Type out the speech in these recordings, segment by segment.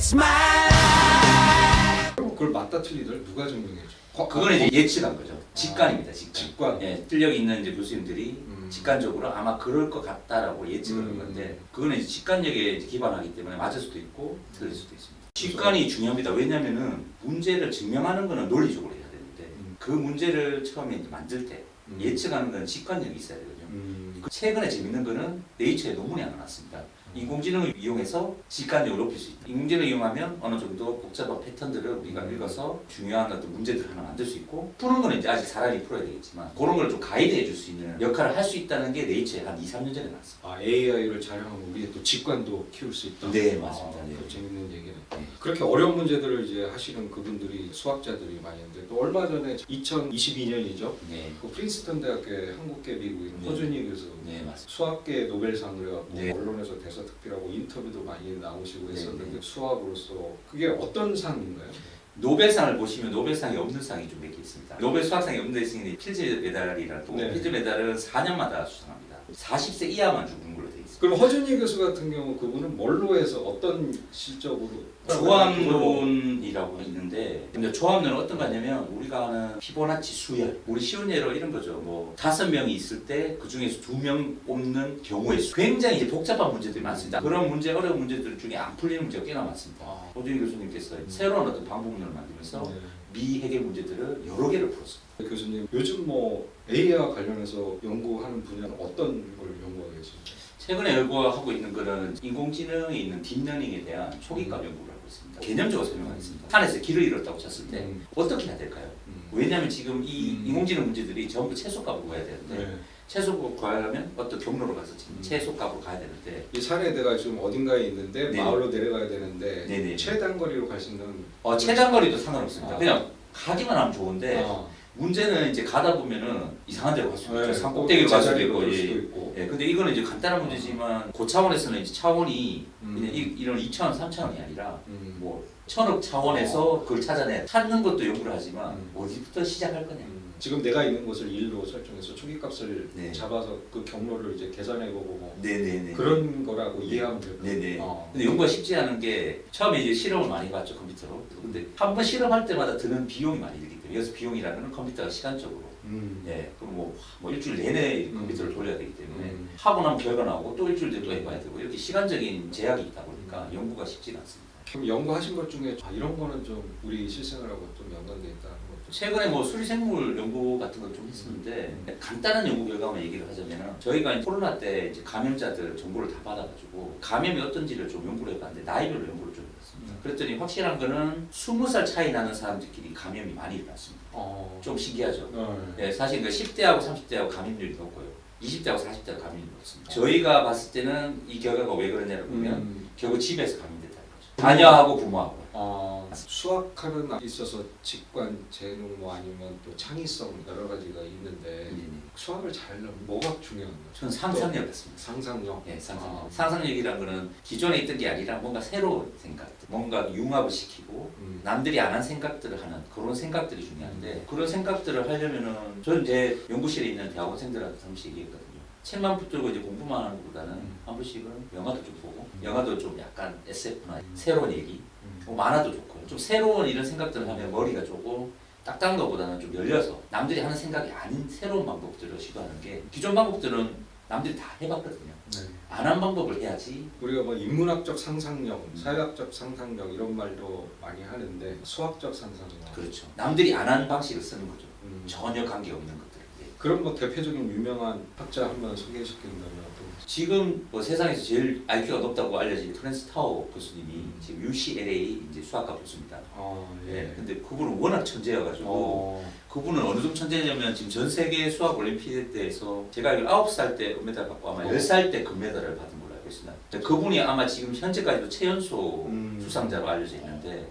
It's my life. 그럼 그걸 맞다 틀리들 누가 증명해줘? 거- 그거는 이제 예측한 거죠. 직관입니다. 직관. 직관. 예, 실력 있는 이제 교수님들이 음. 직관적으로 아마 그럴 것 같다라고 예측을 한 음. 건데 그거는 이제 직관력에 이제 기반하기 때문에 맞을 수도 있고 틀릴 수도 있습니다. 직관이 중요합니다. 왜냐하면은 문제를 증명하는 거는 논리적으로 해야 되는데 음. 그 문제를 처음에 이제 만들 때 음. 예측하는 건 직관력이 있어야 되거든요. 음. 그 최근에 재밌는 거는 네이처에 논문이 하나 났습니다. 인공지능을 이용해서 직관력을 높일 수 있다. 인공지능을 이용하면 어느 정도 복잡한 패턴들을 우리가 음. 읽어서 중요한 어떤 문제들을 하나 만들 수 있고 푸는 거는 이제 아직 사람이 풀어야 되겠지만 그런 걸 좀 가이드해 줄 수 있는 역할을 할 수 있다는 게 네이처에 한 2, 3년 전에 나왔어요. 아 AI를 촬영하면 우리 또 직관도 키울 수 있다. 네, 맞습니다. 아, 네. 그 재밌는 얘기네. 네. 그렇게 어려운 문제들을 이제 하시는 그분들이 수학자들이 많이 있는데 또 얼마 전에 2022년이죠. 네. 그 프린스턴 대학의 한국계 미국인 네. 허준희 교수 네, 맞습니다. 수학계 노벨상을 해갖고 네. 언론에서 대 서특필하고 인터뷰도 많이 나오시고 네, 했었는데 네. 수학으로서 그게 어떤 상인가요? 노벨상을 보시면 노벨상이 없는 상이 좀 몇 개 있습니다. 노벨 수학상이 없는 상이 필즈 메달이라고 네. 필즈 메달은 4년마다 수상합니다. 40세 이하만 주는 걸로 되어 있습니다. 그럼 허준희 교수 같은 경우 그분은 뭘로 해서 어떤 실적으로 조합론이라고 있는데 근데 조합론은 어떤 거냐면 우리가 아는 피보나치 수열 우리 쉬운 예로 이런 거죠 뭐 다섯 명이 있을 때 그 중에서 두 명 뽑는 경우의 수 굉장히 이제 복잡한 문제들이 많습니다 그런 문제 어려운 문제들 중에 안 풀리는 문제가 꽤나 많습니다 아. 호준희 교수님께서 새로운 어떤 방법론을 만들면서 네. 미 해결 문제들을 여러 개를 풀었습니다 교수님 요즘 뭐 AI와 관련해서 연구하는 분야는 어떤 걸 연구하고 계십니까? 최근에 연구하고 있는 거는 인공지능에 있는 딥러닝에 대한 초기값 연구를 하고 있습니다 개념적으로 설명하겠습니다 산에서 길을 잃었다고 쳤을 때 음. 어떻게 해야 될까요? 음. 왜냐하면 지금 이 음. 인공지능 문제들이 전부 최소값을 구해야 되는데 네. 최소값을 구하려면 어떤 경로로 가서 지금 음. 최소값으로 가야 되는데 이 산에 내가 지금 어딘가에 있는데 네. 마을로 내려가야 되는데 네네. 최단거리로 갈 수 있는 어, 최단거리도 상관없습니다. 아. 그냥 가기만 하면 좋은데 아. 문제는 이제 가다 보면은 이상한 데로 갈 수도 있죠. 네, 산 꼭대기로 갈 수도 있고. 갈 예. 있고. 예, 근데 이거는 이제 간단한 문제지만 그 차원에서는 이제 차원이 음. 그냥 이, 이런 2차원, 3차원이 아니라 음. 뭐 천억 차원에서 그걸 찾아내 찾는 것도 연구를 하지만 음. 어디부터 시작할 거냐. 음. 지금 내가 있는 곳을 1로 설정해서 초기값을 네. 잡아서 그 경로를 이제 계산해보고 뭐 네네네. 그런 거라고 이해하면 될것 같아요. 네네. 어. 근데 연구가 쉽지 않은 게 처음에 이제 실험을 많이 봤죠 컴퓨터로. 근데 한 번 실험할 때마다 드는 비용이 많이 들기 때문에 여기서 비용이라는 건 컴퓨터가 시간적으로 음. 예 그럼 뭐, 뭐 일주일 내내 이 음. 컴퓨터를 돌려야 되기 때문에 음. 하고 나면 결과 나오고 또 일주일 뒤에 또 해봐야 되고 이렇게 시간적인 제약이 있다 보니까 음. 연구가 쉽지가 않습니다. 그럼 연구하신 것 중에 아, 이런 거는 좀 우리 실생활하고 좀 연관돼 있다는 것도 최근에 뭐 수리생물 연구 같은 걸 좀 했었는데 간단한 연구 결과만 얘기를 하자면 저희가 코로나 때 이제 감염자들 정보를 다 받아가지고 감염이 어떤지를 좀 연구를 해봤는데 나이별로 연구를 좀 해봤습니다. 음. 그랬더니 확실한 거는 20살 차이 나는 사람들끼리 감염이 많이 일어났습니다. 어. 좀 신기하죠. 네. 예, 사실 그 10대하고 30대하고 감염률이 높고요. 20대하고 40대하고 감염률이 높습니다. 저희가 봤을 때는 이 결과가 왜 그러냐를 보면 음. 결국 집에서 감염됐다는 거죠. 자녀하고 부모하고. 어, 수학하는 데 있어서 직관, 재능 뭐 아니면 또 창의성 여러 가지가 있는데 네. 수학을 잘하려면 뭐가 중요한 거죠? 저는 상상력 같습니다. 상상력. 예, 상상력. 아. 상상력이란 거는 기존에 있던 게 아니라 뭔가 새로운 생각, 뭔가 융합을 시키고 음. 남들이 안 한 생각들을 하는 그런 생각들이 중요한데 그런 생각들을 하려면은 저는 제 연구실에 있는 대학원생들한테 한 번씩 얘기했거든요. 책만 붙들고 이제 공부만 하는 것보다는 음. 한 번씩은 영화도 좀 보고 음. 영화도 좀 약간 SF나 음. 새로운 얘기 음. 뭐 만화도 좋고요. 좀 새로운 이런 생각들을 하면 머리가 조금 딱딱한 것보다는 좀 열려서 남들이 하는 생각이 아닌 새로운 방법들을 시도하는 게 기존 방법들은 남들이 다 해봤거든요. 네. 안한 방법을 해야지 우리가 뭐 인문학적 상상력, 음. 사회학적 상상력 이런 말도 많이 하는데 수학적 상상력. 그렇죠. 남들이 안 하는 방식을 쓰는 거죠. 음. 전혀 관계 없는 것들. 예. 그런 뭐 대표적인 유명한 학자 한 번 소개시킨다면 또 지금 뭐 세상에서 제일 IQ가 높다고 알려진 프랜스 타오 교수님이 음. 지금 UCLA 이제 수학과 교수입니다. 아, 예. 근데 그분은 워낙 천재여가지고 어. 그분은 어느 정도 천재냐면 지금 전 세계 수학 올림피아드 때에서 제가 알기로 9살 때 은메달 받고 아마 어. 10살 때 금메달을 받은 걸로 알고 있습니다. 근데 그분이 아마 지금 현재까지도 최연소 음. 수상자로 알려져 있는데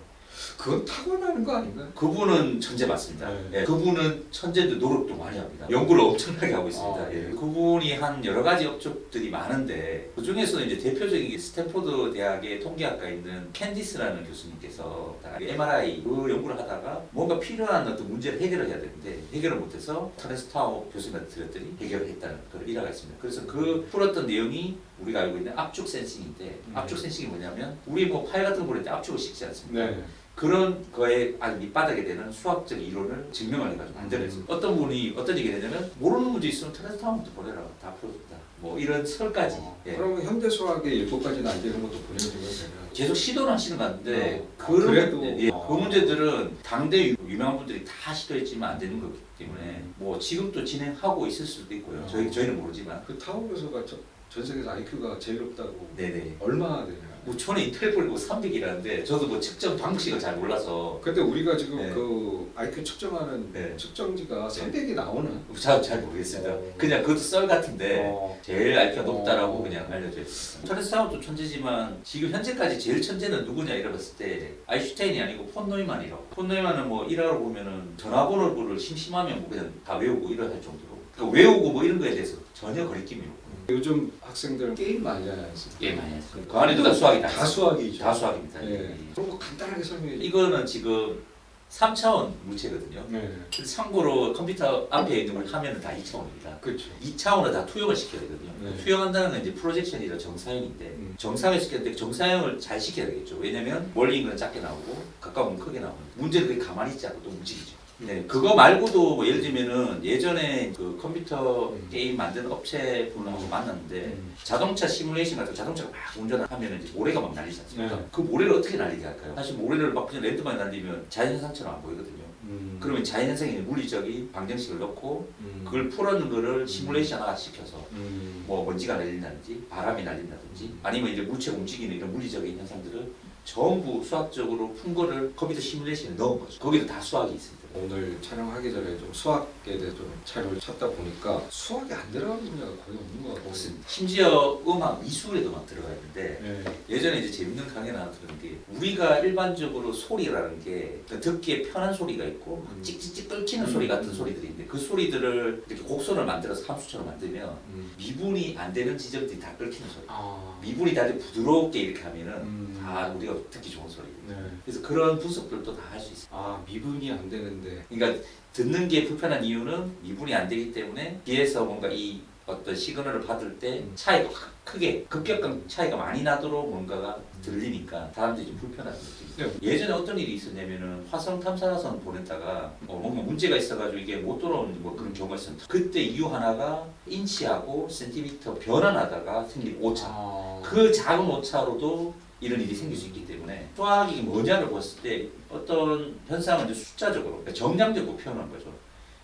그건 타고나는 거 아닌가요? 그분은 천재 맞습니다. 네. 예, 그분은 천재도 노력도 많이 합니다. 연구를 엄청나게 하고 있습니다. 아, 예, 네. 그분이 한 여러 가지 업적들이 많은데 그 중에서 이제 대표적인 게 스탠포드 대학의 통계학과에 있는 캔디스라는 교수님께서 MRI 그 연구를 하다가 뭔가 필요한 어떤 문제를 해결을 해야 되는데 해결을 못해서 트레스타워 교수님한테 드렸더니 해결을 했다는 그런 일화가 있습니다. 그래서 그 풀었던 내용이 우리가 알고 있는 압축 센싱인데 음. 압축 센싱이 뭐냐면 우리 뭐 파일 같은 거 보낼 때 압축을 시키지 않습니까? 네. 그런 거에 아주 밑바닥에 되는 수학적 이론을 증명을 해가지고 만들어냈어요. 어떤 분이 어떤 얘기를 했냐면 모르는 문제 있으면 테스트 한번더 보내라. 다 풀어줬다. 뭐 이런 설까지. 어, 예. 그러면 현대 수학의 일곱 가지는 안 되는 것도 보내주면 되면 계속 시도는 하시는 것 같은데 어, 그런, 그래도? 예, 예. 어. 그 문제들은 당대 유명한 분들이 다 시도했지만 안 되는 거기 때문에 음. 뭐 지금도 진행하고 있을 수도 있고요. 어. 저희, 저희는 모르지만 그 타오 교수가 전 세계에서 IQ가 제일 높다고 네네. 얼마나 돼요? 뭐 5천에 이틀 걸리고 300이라는데 저도 뭐 측정 방식을 잘 몰라서 근데 우리가 지금 네. 그 IQ 측정하는 네. 측정지가 300이 나오는 잘, 잘 모르겠습니다. 어. 그냥 그것도 썰 같은데 어. 제일 IQ가 어. 높다라고 그냥 알려져 있습니다. 철에서 사람도 천재지만 지금 현재까지 제일 천재는 누구냐 이래봤을 때 아인슈타인이 아니고 폰 노이만이라고 폰 노이만은 뭐 일하러 보면은 전화번호를 심심하면 뭐 그냥 다 외우고 일어날 정도로 외우고 뭐 이런 거에 대해서 전혀 거리낌이 없고 요즘 학생들은 게임 많이 않습니까? 게 많이 했어요. 그 안에도 다 수학이 다 다 있어요. 수학이죠. 다 수학입니다. 네. 그런 거 간단하게 설명해 주세요. 이거는 지금 3차원 물체거든요. 네. 참고로 컴퓨터 앞에 있는 걸 하면은 다 2차원입니다. 그렇죠. 2차원을 다 투영을 시켜야 되거든요. 네. 투영한다는 건 이제 프로젝션이라 정사형인데 음. 정상을 시켰는데 정사형을 잘 시켜야 되겠죠. 왜냐면 멀리 있는 건 작게 나오고 가까운 건 크게 나오고 문제는 그게 가만히 있지 않고 또 움직이죠. 네, 그거 말고도 뭐 예를 들면은 예전에 그 컴퓨터 음. 게임 만드는 업체 분하고 만났는데 음. 자동차 시뮬레이션 같은 거 자동차가 막 운전을 하면 이제 모래가 막 날리지 않습니까? 네. 그 모래를 어떻게 날리게 할까요? 사실 모래를 막 그냥 랜드만 날리면 자연현상처럼 안 보이거든요. 음. 그러면 자연현상에 있는 물리적인 방정식을 넣고 음. 그걸 풀어는 거를 시뮬레이션화 시켜서 음. 뭐 먼지가 날린다든지 바람이 날린다든지 아니면 이제 물체 움직이는 이런 물리적인 현상들을 전부 수학적으로 푼 거를 컴퓨터 시뮬레이션에 넣은 거죠. 거기도 다 수학이 있습니다. 오늘 촬영하기 전에 좀 수학에 대해 좀 자료를 찾다 보니까 수학이 안 들어가는 분야가 거의 없는 것 같아요. 없습니다. 심지어 음악, 미술에도 막 들어가 있는데 네. 예전에 이제 재밌는 하나 들은 게 우리가 일반적으로 소리라는 게 듣기에 편한 소리가 있고 막 음. 찍찍찍 끓치는 음. 소리 같은 소리들이 있는데 그 소리들을 이렇게 곡선을 만들어서 함수처럼 만들면 음. 미분이 안 되는 지점들이 다 끓히는 소리. 아. 미분이 다들 부드럽게 이렇게 하면은 음. 다 우리가 듣기 좋은 소리. 네. 그래서 그런 분석들도 다 할 수 있어요. 아 미분이 안 되는데. 그러니까 듣는 게 불편한 이유는 미분이 안 되기 때문에 귀에서 뭔가 이 어떤 시그널을 받을 때 음. 차이가 확 크게 급격한 차이가 많이 나도록 뭔가가 들리니까 사람들이 좀 불편한 느낌. 네. 예전에 어떤 일이 있었냐면은 화성 탐사선 보냈다가 어, 뭔가 문제가 있어가지고 이게 못 돌아오는 뭐 그런 경우가 있었는데 그때 이유 하나가 인치하고 센티미터 변환하다가 생긴 오차. 아. 그 작은 오차로도 이런 일이 생길 수 있기 때문에 수학이 뭐냐를 봤을 때 어떤 현상은 이제 숫자적으로 그러니까 정량적으로 표현한 거죠.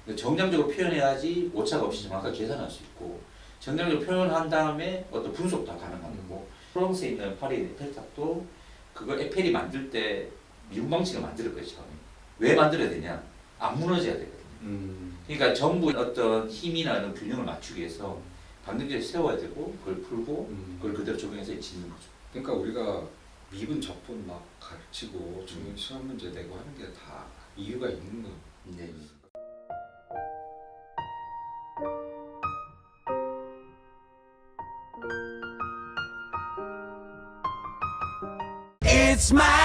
그러니까 정량적으로 표현해야지 오차가 없이 정확하게 계산할 수 있고 정량적으로 표현한 다음에 어떤 분석도 가능한 거고 프랑스에 있는 파리에 있는 에펠탑도 그걸 에펠이 만들 때 미분 방식을 만들 거예요 처음에 왜 만들어야 되냐 안 무너져야 되거든요. 음. 그러니까 전부 어떤 힘이나 이런 균형을 맞추기 위해서 방정식을 세워야 되고 그걸 풀고 음. 그걸 그대로 적용해서 짓는 거죠. 그러니까 우리가 미분 적분 막 가르치고 중요 시험 문제 내고 하는 게 다 이유가 있는 거. 네. It's my